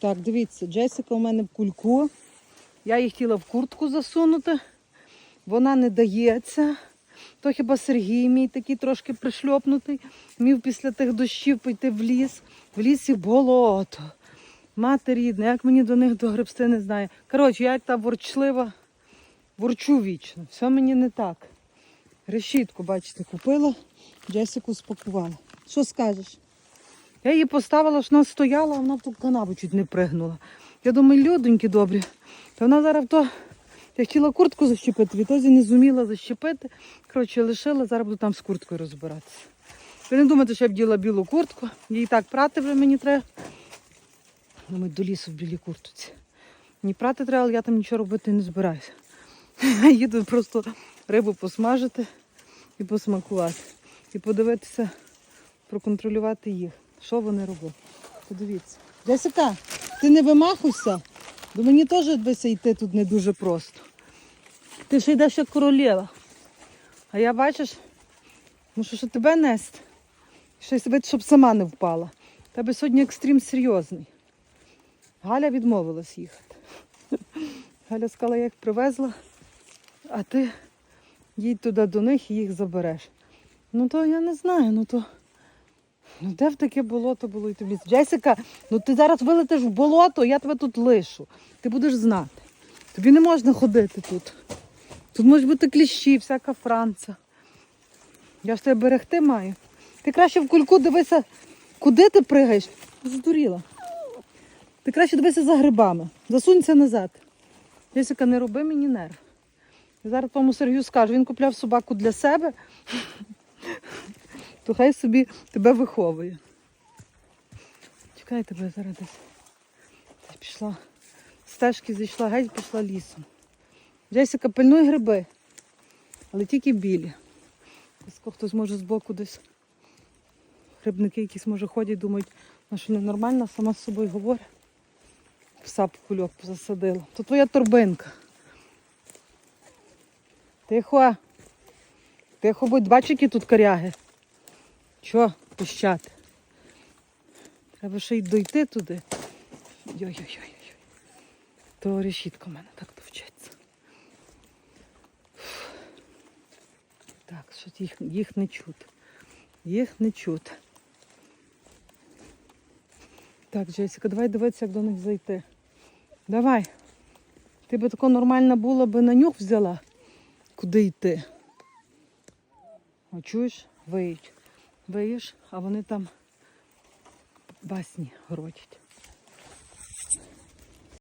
Так, дивіться, Джесіка у мене в кульку. Я її хотіла в куртку засунути. Вона не дається. То хіба Сергій мій такий трошки пришльопнутий. Мів після тих дощів піти в ліс. В лісі болото. Мати рідна, як мені до них догребсти, не знаю. Коротше, я та ворчлива, ворчу вічно. Все мені не так. Решітку, бачите, купила, Джесіку спакувала. Що скажеш? Я її поставила, що вона стояла, вона в ту канаву чуть не пригнула. Я думаю, людоньки добрі. Та вона зараз то. Я хотіла куртку защепити, відтоді не зуміла защепити. Коротше, лишила, зараз буду там з курткою розбиратися. Ви не думайте, що я вділа білу куртку. Її так прати вже мені треба. Думаю, до лісу в білій куртці. Мені прати треба, але я там нічого робити не збираюся. Їду просто рибу посмажити і посмакувати. І подивитися, проконтролювати їх. Що вони роблять. Подивіться. Джесіка, ти не вимахуйся, бо мені теж йти тут не дуже просто. Ти ще йдеш як королева. А я бачиш, мушу ще тебе нести. Ще себе, щоб сама не впала. Тебе сьогодні екстрім серйозний. Галя відмовилась їхати. Галя сказала, я їх привезла, а ти їдь туди до них і їх забереш. Ну то я не знаю, ну то. Ну де в таке болото було в ліс? Джесіка, ну ти зараз вилетиш в болото, я тебе тут лишу. Ти будеш знати. Тобі не можна ходити тут. Тут можуть бути кліщі, всяка франца. Я ж тебе берегти маю. Ти краще в кульку дивися, куди ти пригаєш. Здуріла. Ти краще дивися за грибами. Засунься назад. Джесіка, не роби мені нерв. Я зараз тому Сергію скажу, він купляв собаку для себе, то хай собі тебе виховує. Чекай тебе зараз десь. Десь пішла. Стежки зійшла, геть пішла лісом. Джесіка, пильнуй гриби, але тільки білі. Хтось може збоку десь. Грибники якісь може ходять, думають, вона що ненормальна, сама з собою говорить. Пса в кульок засадила. То твоя торбинка. Тихо. Тихо, будь, бачиш, які тут коряги. Чо пищати? Треба ще й дойти туди. Йой-йой-йой. То решітка в мене так товчеться. Так, що їх, їх не чути. Їх не чути. Так, Джесіка, давай дивитися, як до них зайти. Давай. Ти би тако нормальна була, би на нюх взяла. Куди йти? О, чуєш? Виють. Виєш, а вони там басні городять.